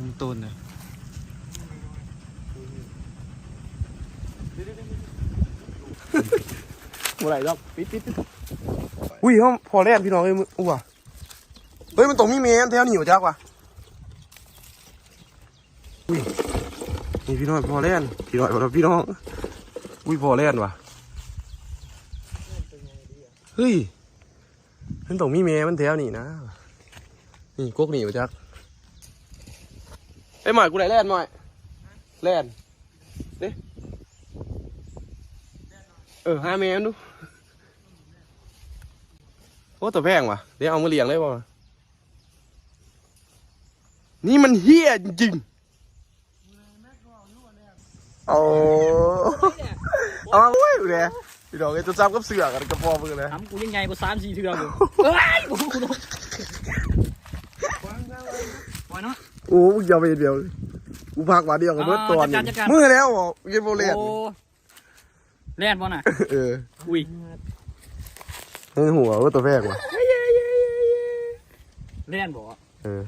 มันต้นนะเมื่อไหร่รอบปิดปิดปิดอุ้ยเขาพอแล่นพี่น้องเอ้ยมึงอู้ว่ะเฮ้ยมันตรงมีเมนแถวนี้อยู่จักว่ะอุ้ยนี่พี่น้องพอแล่นพี่น้องบอกว่าพี่น้องอุ้ยพอแล่นว่ะเฮ้ยมันตรงมีเมนมันแถวนี้นะนี่กกนี่อยู่จัก ไอ้ยหมอยกูไหนแล่นหมอยแล่นเด้เออห้าเมนดูโอ้ตัวแพงว่ะเดี๋ยวเอามาเลี้ยงเลยป่ะนี่มันเฮี้ยจริงๆโอ้เอามาเว้ยเลยพี่น้องไอ้ตัวจับกับเสือกันกระปอมือเลยทำกูยังไงกูสามสี่เทือกอยู่เฮ้ยกูกูปล่อยเนาะ โอ้ยอย่าไปเดียวกูพักมาเดียวกับเบิร์ตตัวนี้มือแล้วอะเกมโบเลียนโอ้เล่นบ่น่ะ เอออุ้ยนี่หัวว่าตัวแพงว่ะเล่นบ่เออ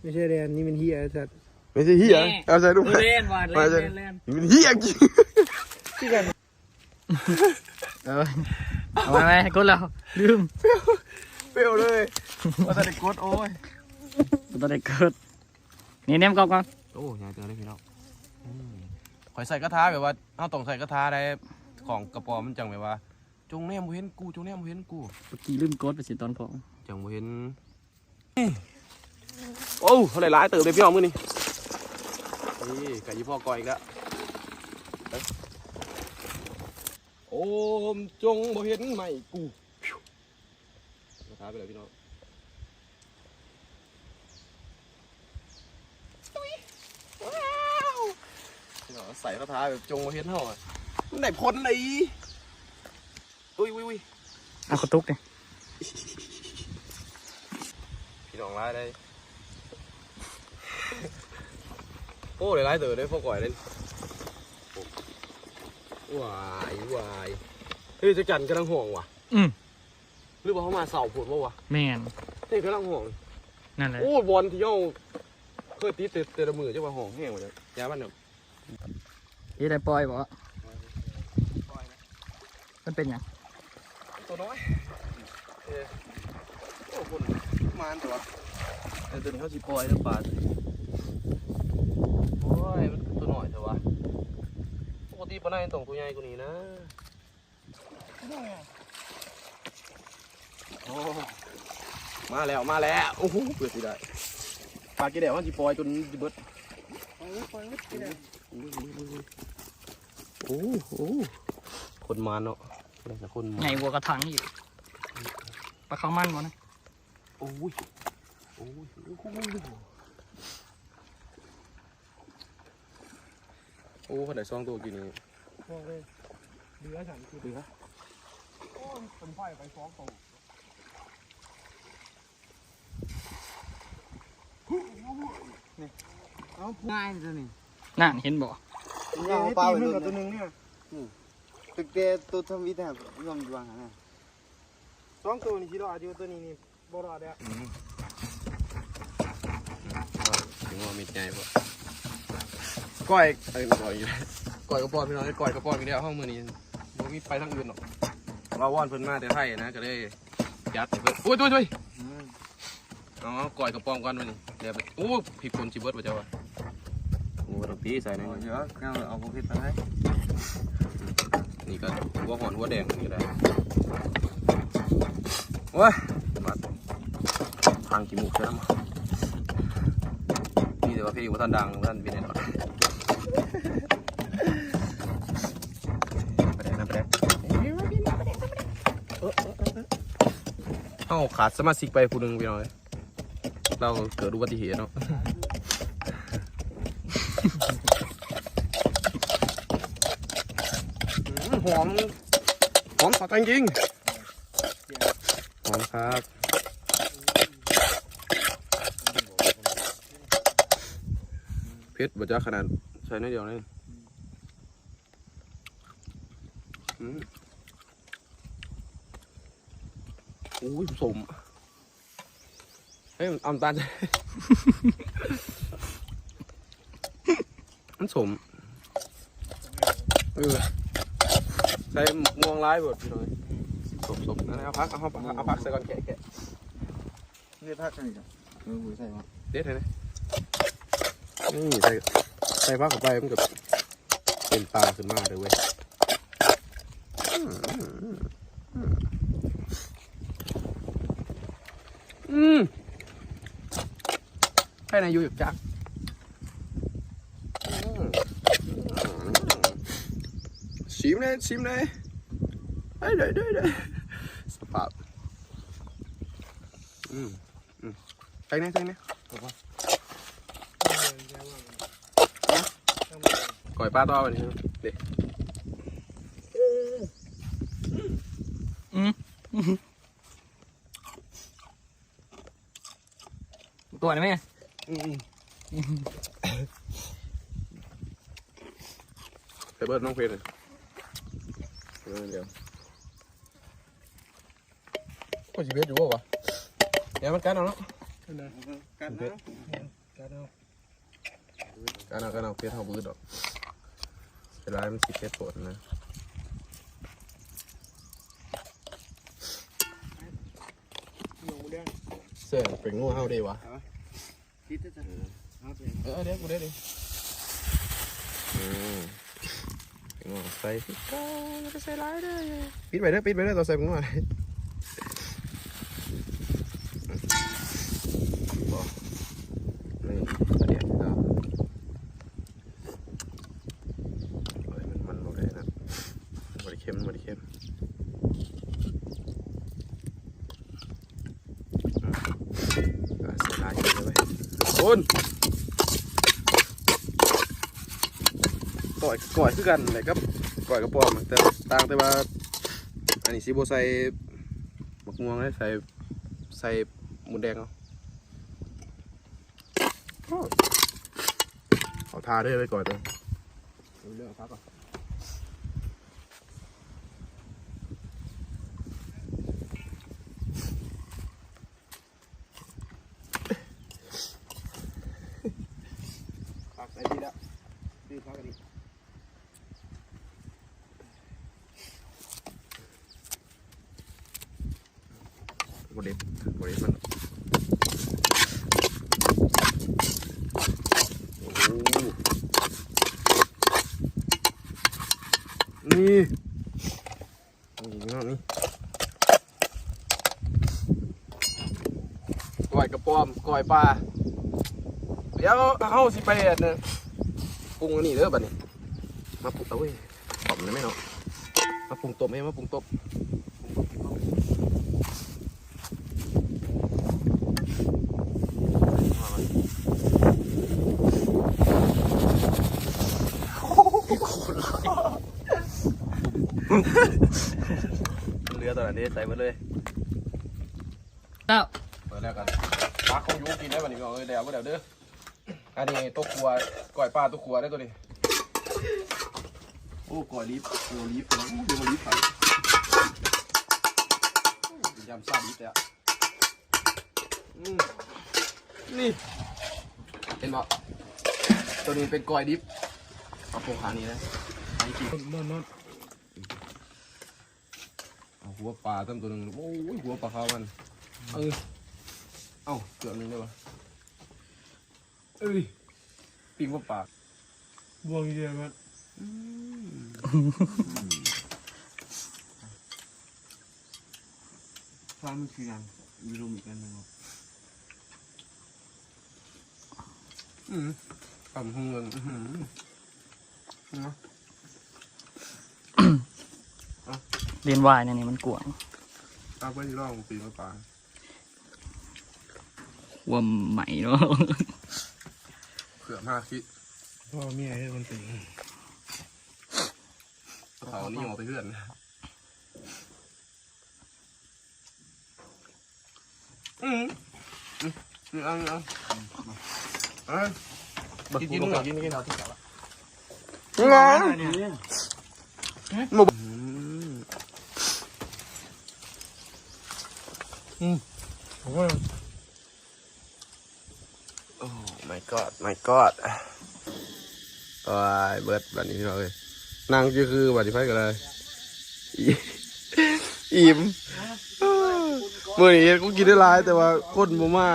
ไม่ใช่แดนนี่มันเฮียจัดไม่ใช่เฮี้ยเอาใส่ดูไปเล่นว่ะเล่นเล่นเล่นมันเฮี้ยจริงเออเอาไปไปกดแล้วลืมเปรี้ยวเลยว่าแต่เด็กกดโอ้ยตอนเด็กเกิด นี่เนมก่อนก่อนโอ้ยายเจอได้พี่น้องข่อยใส่กระทะแบบว่าเอาต้องใส่กระทะได้ของกระป๋อมมันจังแบบว่า จงแนมบ่เห็นกูจงแนมบ่เห็นกูเมื่อกี้ลืมกดไปสิตอนพอจังบ่เห็นโอ้เท่าไหร่หลายเติบเลยพี่น้องมื้อนี้นี่ไก่ยี่พ่อก่อยอีกแล้วไปโอ้มจงบ่เห็นไม่กูกระทะไปเลยพี่น้องพี่น้อง ใส่กระทะแบบจงบ่เห็นเฮาอะมันได้พ้นเลยอุ้ยอุ้ยอุ้ยเอากระตุกดิพี่น้องร้ายได้ โอ้ได้ร้ายเต๋อได้พวกก่อยเล่นวายวายเฮ้ยเจะกันกำลังห่วงว่ะ อืมหรือว่าเขามาเสาผุดวะวะแม่นเฮ้ยกำลังห่วง นั่นแหละ โอ้บอลที่เขาเคยตีเตะเตะละมือจะมาห่วงแห้งหมดเลยยามันเนี่ย ยี่ได้ปล่อยบ่มันเป็นหยังตัวน้อยเออโอ้คนมานตัวแต่ตัวนี้เขาสิปล่อยแล้วปลาโอ้ยมันตัวน้อยเถอะวะปกติปลาไหนต้องตัวใหญ่กว่านี้นะโอ้มาแล้วมาแล้วโอ้โหเปิดสิได้ปลากี่เดียวมันจีปล่อยจนจะเบิด โอ้โหคนมาเนาะอะไรนะคนมาไงวัวกระถังอยู่ปลาข้าวมันบ่นะโอ้ยโอ้ยโอ้โหโอ้ขนาดซองตัวกินนี่บอกเลยเหลือฉันคือเหลือโอ้ยเป็นไฟไปสองตัวเอาง่ายตัวนี้ นั่นเห็นบ่เอาปลาไปกับตัวหนึงเนี่ยตึกเตตัวทำวิธียอมดวงนะสองตัวนี่ที่รอดอยู่ตัวนี้นี่บ่รอดแล้วถึงว่ามีใจปะก้อยเอ้ยก้อยอยู่แล้วก้อยกระปอนพี่น้องก้อยกระปอนกันเดียวห้องมือนี้มันมีไปทางอื่นหรอกเราว่านเพิ่นมาแต่ไทยนะก็เลยยัดให้เพิ่นอุ้ยอุ้ยอุ้ยอ๋อก้อยกระปอมก่อนวันนี้เดี๋ยวไปโอ้ผิดคนจิเบิร์ดป่ะเจ้าวะ โอ้ดอกตีใส่ในเดี๋นี้ยวเอาเอาพวกนี้ไปให้นี่ก็หัวหอนหัวแดงนี่ก็ได้โอ้ยมาทางจมูกใช่ไหมนี่แต่ว่าพี่ว่าท่านดังว่าท่านเป็นแน่นอนไปแดงนะไปแดงเอ้าขาดสมาชิกไปผู้หนึ่งพี่น้องเลยเราเกิดอุบัติเหตุเนาะ อมหอมสดจริงหอมครับเพชรบัจ้าขนาดใส่น้อยเดียวเลยอืมอุ้ยสมเฮ้ยมันอาน้ำตาลมันสมเออ ใส่หมกม่วงร้ายหมดพี่น้อยสมสมนั่นแหละเอาพักเอาพักเอาพักใส่ก่อนแกะแกะนี่พักกันอีกอะเออบุยใส่มาเด็ดเลยนะนี่ใส่ใส่พักเข้าไปมันก็เป็นปลาขึ้นมาเลยเว้ยอืมให้นายอยู่หยุดจักอืมชิ มเลยชิมเลยได้ได้ได้ได้สภาพอืมอืมไปไหนไปไหนก่อยปลาต่อวันนี้เด็กตัวนี่ไหมไปเบิร์ดน้องเพลเลย เออเดี๋ยวก็จีเบสอยู่วะเดี๋ยวมันกันเอาเนาะกันนะกันเอากันเอากันเอาเพชรเอาบืดดอกเวลามันสิเพชรปวดนะหนูเด้งเสื้อเป็นงูเห่าดีวะคิดจะเอาไปเออเดี๋ยวกูเดี๋ยวดิอืม ป็นงูใส่ปิดก้อนแล้วก็ใส่ร้ายด้วยปิดไปเด้อปิดไปเด้อตัวใส่เป็นงูอะไรบอกนี่ประเดี๋ยวเราเฮ้ยมันมันบอกเลยนะบริเข้มบริเข้มอืมอะใส่ลายกันเลยคุณ อยก่อยคือกันเลยครับก่อยกระป๋อมแต่ต่างแต่ว่า อันนี้สิโบใส่หมกม่วงเลยใส่ใส่หมูแดงเอาเอาทาด้วยไปก่อนเลยเรื่องพักก่อนพักใส่ดีแล้วดีพักกันดี บริบริมันโอ้โหนี่โอ้ยนี่นี่ก้อยกระป๋อมก้อยปลาเดี๋ยวเฮาสิไปอันนะปรุงอันนี้เด้อบัดนี้ มาปรุงเอาเว้ยหอมเลยไหมเนาะมาปรุงต้มเองมาปรุงต้ม เรือตอนนั้นนี้ใส่มาเลยเต้าเปิดแล้วกันปลาคงอยูกินได้บัดนี้ก็เออเดี๋ยวเดี๋ยวเด้ออันนี้ตัวครัวก่อยปลาตัวครัวได้ตัวนี้โอ้ก่อยลิฟโอ้ลิฟนะโอ้เดี๋ยวมาลิฟไปยำซาดิบเลยอะอืมนี่เห็นบ่ตัวนี้เป็นก่อยดิฟเอาโปรงขานี้นะไอ้กินนอนนอนเอา หัวปลาตั้งตัวหนึ่งโอ้ยหัวปลาขาวมัน เออเอ้าเกือบหนึงได้ปะเอ้ยปิ้งหัวปลาบวงเยอะมันฟ้ามันคือยังมีลมอีกอันหนึงอืมทำหงเงินอื้อหือนะ เรียนวายเนี่ยนี่มันกวางเอาไปที่ร่องปีนหัวปลาว่าใหม่เนาะเผื่อมากคิดพ่อเมียให้มันตีเขานี่ออกไปเพื่อนอืมอืมอืมเอาเอาเอากินกินกินกินกินเอาที่เก่าละงานเนี่ย หมูผมว่าโอ้ my god my god โอ้ยเบิร์ดแบัดนี้พี่น้องเอ้ยนั่งก็คือบัดนี้ไฟก็เลยอิ่มมื้อนี้กูกินได้หลาย แต่ว่าคนบ่มา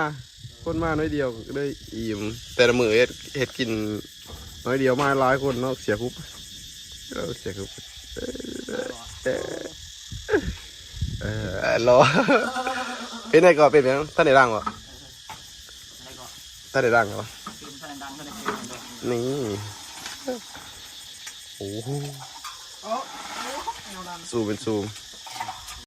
คนมาน้อยเดียวก็เลยอิ่มแต่ละมือเฮ็ดเฮ็ดกินน้อยเดียวมาหลายคนเนาะเสียคุบเสียคุบเออรอ เป็นไงก่อนเป็นยังท่านได้ร่างบ่ท่านได้ร่างเหรอนี่โอ้โหซูมเป็นซูม